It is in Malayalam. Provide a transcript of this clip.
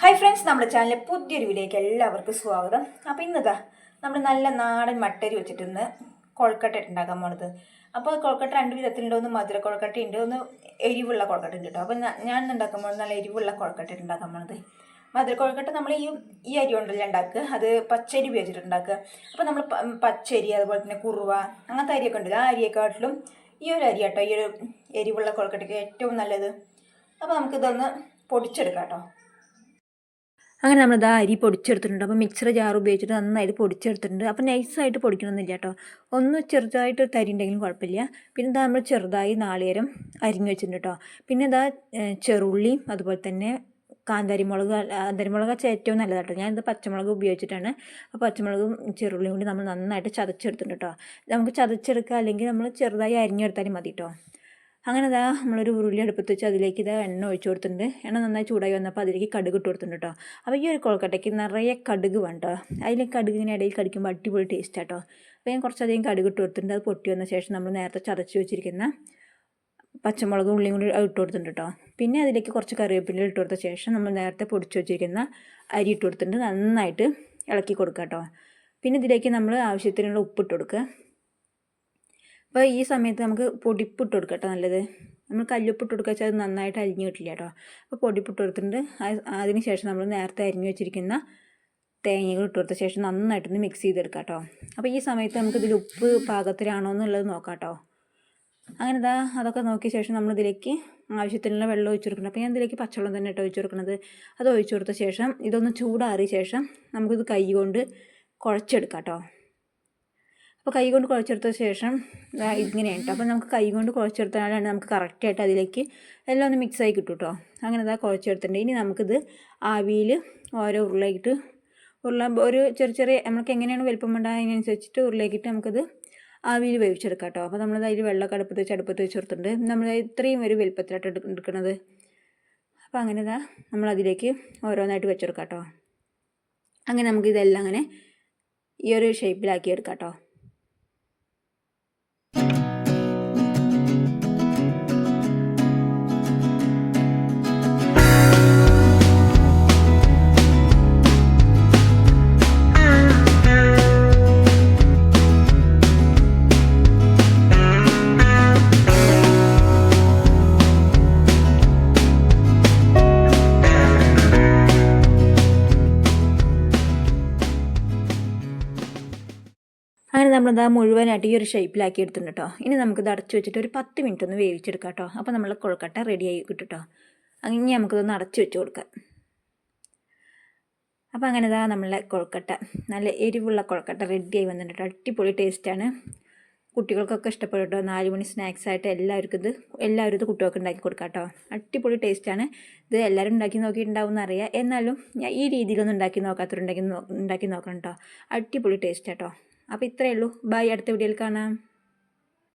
ഹായ് ഫ്രണ്ട്സ് നമ്മുടെ ചാനലിലെ പുതിയൊരു വീഡിയോയ്ക്ക് എല്ലാവർക്കും സ്വാഗതം. അപ്പോൾ ഇന്നതാ നമ്മൾ നല്ല നാടൻ മട്ടരി വെച്ചിട്ടിന്ന് കൊഴക്കട്ട ഉണ്ടാക്കാൻ പോണത്. അപ്പോൾ കൊഴക്കട്ട രണ്ട് വിധത്തിലുണ്ട്. ഒന്ന് മധുര കൊഴക്കട്ട ഉണ്ട് ഒന്ന് എരിവുള്ള കൊഴക്കട്ട ഉണ്ട് കേട്ടോ അപ്പോൾ ഞാൻ ഉണ്ടാക്കാൻ പോകുന്നത് നല്ല എരിവുള്ള കൊഴക്കട്ട ഉണ്ടാക്കാൻ പോണത്. മധുര കൊഴക്കട്ട നമ്മൾ ഈ ഈ അരി കൊണ്ടല്ല ഉണ്ടാക്കുക അത് പച്ചരി ഉപയോഗിച്ചിട്ട് ഉണ്ടാക്കുക അപ്പോൾ നമ്മൾ പച്ചരി അതുപോലെ തന്നെ കുറുവ അങ്ങനത്തെ അരിയൊക്കെ ഉണ്ട്. ആ അരിയെക്കാട്ടിലും ഈ ഒരു അരി കേട്ടോ ഈ ഒരു എരിവുള്ള കൊഴക്കട്ടയ്ക്ക് ഏറ്റവും നല്ലത്. അപ്പോൾ നമുക്കിതൊന്ന് പൊടിച്ചെടുക്കാം കേട്ടോ അങ്ങനെ നമ്മൾ ഇതാ അരി പൊടിച്ചെടുത്തിട്ടുണ്ട്. അപ്പോൾ മിക്സർ ജാർ ഉപയോഗിച്ചിട്ട് നന്നായിട്ട് പൊടിച്ചെടുത്തിട്ടുണ്ട്. അപ്പോൾ നൈസായിട്ട് പൊടിക്കണമെന്നില്ല കേട്ടോ ഒന്ന് ചെറുതായിട്ട് തരി ഉണ്ടെങ്കിലും കുഴപ്പമില്ല. പിന്നെ ഇതാ നമ്മൾ ചെറുതായി നാളികേരം അരിഞ്ഞു വെച്ചിട്ടുണ്ട് കേട്ടോ പിന്നെ ഇതാ ചെറുള്ളിയും അതുപോലെ തന്നെ കാന്താരിമുളക് വെച്ചാൽ ഏറ്റവും നല്ലതാണ് കേട്ടോ ഞാനിത് പച്ചമുളക് ഉപയോഗിച്ചിട്ടാണ്. അപ്പോൾ പച്ചമുളകും ചെറുള്ളിയും കൂടി നമ്മൾ നന്നായിട്ട് ചതച്ചെടുത്തിട്ടുണ്ട് കേട്ടോ നമുക്ക് ചതച്ചെടുക്കുക അല്ലെങ്കിൽ നമ്മൾ ചെറുതായി അരിഞ്ഞെടുത്താലും മതി കേട്ടോ അങ്ങനെ ഇതാ നമ്മളൊരു ഉരുളി അടുപ്പത്ത് വെച്ച് അതിലേക്ക് ഇതാ എണ്ണ ഒഴിച്ചു കൊടുത്തിട്ടുണ്ട്. എണ്ണ നന്നായി ചൂടായി വന്നപ്പോൾ അതിലേക്ക് കടുക് ഇട്ട് കൊടുത്തിട്ടുണ്ട് കേട്ടോ അപ്പോൾ ഈ ഒരു കൊളക്കട്ടയ്ക്ക് നിറയെ കടുക് വേണ്ട അതിൽ ഇങ്ങനെ ഇടയിൽ കടിക്കുമ്പോൾ അടിപൊളി ടേസ്റ്റ് കേട്ടോ അപ്പോൾ ഞാൻ കുറച്ചധികം കടുക് ഇട്ട് കൊടുത്തിട്ടുണ്ട്. അത് പൊട്ടി വന്ന ശേഷം നമ്മൾ നേരത്തെ ചതച്ച് വെച്ചിരിക്കുന്ന പച്ചമുളകും ഉള്ളിയും കൂടി ഇട്ട് കൊടുത്തിട്ടുണ്ട് കേട്ടോ പിന്നെ അതിലേക്ക് കുറച്ച് കറിവേപ്പില ഇട്ട് കൊടുത്ത ശേഷം നമ്മൾ നേരത്തെ പൊടിച്ച് വെച്ചിരിക്കുന്ന അരി ഇട്ട് കൊടുത്തിട്ടുണ്ട്. നന്നായിട്ട് ഇളക്കി കൊടുക്കുക കേട്ടോ പിന്നെ ഇതിലേക്ക് നമ്മൾ ആവശ്യത്തിനുള്ള ഉപ്പിട്ട് കൊടുക്കുക അപ്പോൾ ഈ സമയത്ത് നമുക്ക് പൊടിപ്പിട്ട് കൊടുക്കാം നല്ലത്. നമ്മൾ കല്ലുപ്പിട്ട് കൊടുക്കുക വെച്ചാൽ അത് നന്നായിട്ട് അരിഞ്ഞ് കിട്ടില്ല കേട്ടോ. അപ്പോൾ പൊടിപ്പിട്ട് കൊടുത്തിട്ടുണ്ട്. അത് അതിന് ശേഷം നമ്മൾ നേരത്തെ അരിഞ്ഞ് വെച്ചിരിക്കുന്ന തേങ്ങകൾ ഇട്ട് കൊടുത്ത ശേഷം നന്നായിട്ടൊന്ന് മിക്സ് ചെയ്തെടുക്കാം കേട്ടോ. അപ്പോൾ ഈ സമയത്ത് നമുക്ക് ഇതിൽ ഉപ്പ് പാകത്തിലാണോ എന്നുള്ളത് നോക്കാം കേട്ടോ. അങ്ങനെ ഇതാ അതൊക്കെ നോക്കിയ ശേഷം നമ്മൾ ഇതിലേക്ക് ആവശ്യത്തിനുള്ള വെള്ളം ഒഴിച്ചു കൊടുക്കണം. അപ്പോൾ ഞാൻ ഇതിലേക്ക് പച്ചവെള്ളം തന്നെ ഇട്ട് ഒഴിച്ചു കൊടുക്കുന്നത് അത് ഒഴിച്ചു കൊടുത്ത ശേഷം ഇതൊന്ന് ചൂടാറിയ ശേഷം നമുക്കിത് കൈ കൊണ്ട് കുഴച്ചെടുക്കാം കേട്ടോ. അപ്പോൾ കൈ കൊണ്ട് കുഴച്ചെടുത്ത ശേഷം ഇങ്ങനെ കേട്ടോ അപ്പോൾ നമുക്ക് കൈ കൊണ്ട് കുഴച്ചെടുത്താലാണ് നമുക്ക് കറക്റ്റായിട്ട് അതിലേക്ക് എല്ലാം ഒന്ന് മിക്സായി കിട്ടും കേട്ടോ അങ്ങനെ ഇതാ കുഴച്ചെടുത്തിട്ടുണ്ട്. ഇനി നമുക്കിത് ആവിയിൽ ഓരോ ഉരുളയിട്ട് ഉരുള ഒരു ചെറിയ ചെറിയ നമുക്ക് എങ്ങനെയാണ് വലുപ്പം വേണ്ടത് അതിനനുസരിച്ചിട്ട് ഉരുളാക്കിയിട്ട് നമുക്കിത് ആവിയിൽ വേവിച്ചെടുക്കാം കേട്ടോ അപ്പോൾ നമ്മൾ അതിൽ വെള്ളമൊക്കെ അടുപ്പത്ത് വെച്ച് അടുപ്പത്ത് വെച്ച് കൊടുത്തിട്ടുണ്ട്. നമ്മൾ ഇത്രയും ഒരു വലുപ്പത്തിലായിട്ട് എടുക്ക- എടുക്കുന്നത് അപ്പോൾ അങ്ങനെ ഇതാ നമ്മളതിലേക്ക് ഓരോന്നായിട്ട് വെച്ചെടുക്കാം കേട്ടോ അങ്ങനെ നമുക്ക് ഇതെല്ലാം അങ്ങനെ ഈ ഒരു ഷേപ്പിലാക്കി എടുക്കാം കേട്ടോ നമ്മളിത് മുഴുവനായിട്ട് ഈ ഒരു ഷേപ്പിലാക്കി എടുത്തിട്ടുണ്ട് കേട്ടോ ഇനി നമുക്കിത് അടച്ചു വെച്ചിട്ട് ഒരു പത്ത് മിനിറ്റ് ഒന്ന് വേവിച്ചെടുക്കാം കേട്ടോ അപ്പോൾ നമ്മൾ കൊഴുക്കട്ട റെഡിയായി കിട്ടും കേട്ടോ അങ്ങനെ നമുക്കിതൊന്ന് അടച്ചു വെച്ച് കൊടുക്കാം. അപ്പോൾ അങ്ങനെ ഇതാ നമ്മളെ കൊഴുക്കട്ട നല്ല എരിവുള്ള കൊഴുക്കട്ട റെഡിയായി വന്നിട്ടുണ്ട് അടിപൊളി ടേസ്റ്റാണ് കുട്ടികൾക്കൊക്കെ ഇഷ്ടപ്പെടും കേട്ടോ നാല് മണി സ്നാക്സ് ആയിട്ട് എല്ലാവർക്കും ഇത് എല്ലാവരും ഇത് കുട്ടികൾക്ക് ഉണ്ടാക്കി കൊടുക്കാം കേട്ടോ അടിപൊളി ടേസ്റ്റാണ് ഇത് എല്ലാവരും ഉണ്ടാക്കി നോക്കിയിട്ടുണ്ടാവും എന്നറിയാം എന്നാലും ഞാൻ ഈ രീതിയിലൊന്നും ഉണ്ടാക്കി നോക്കാത്തവരുണ്ടാക്കി നോ ഉണ്ടാക്കി നോക്കണം കേട്ടോ അടിപൊളി ടേസ്റ്റ് കേട്ടോ അപ്പോൾ ഇത്രയേ ഉള്ളൂ. ബൈ അടുത്ത വീഡിയോയിൽ കാണാം.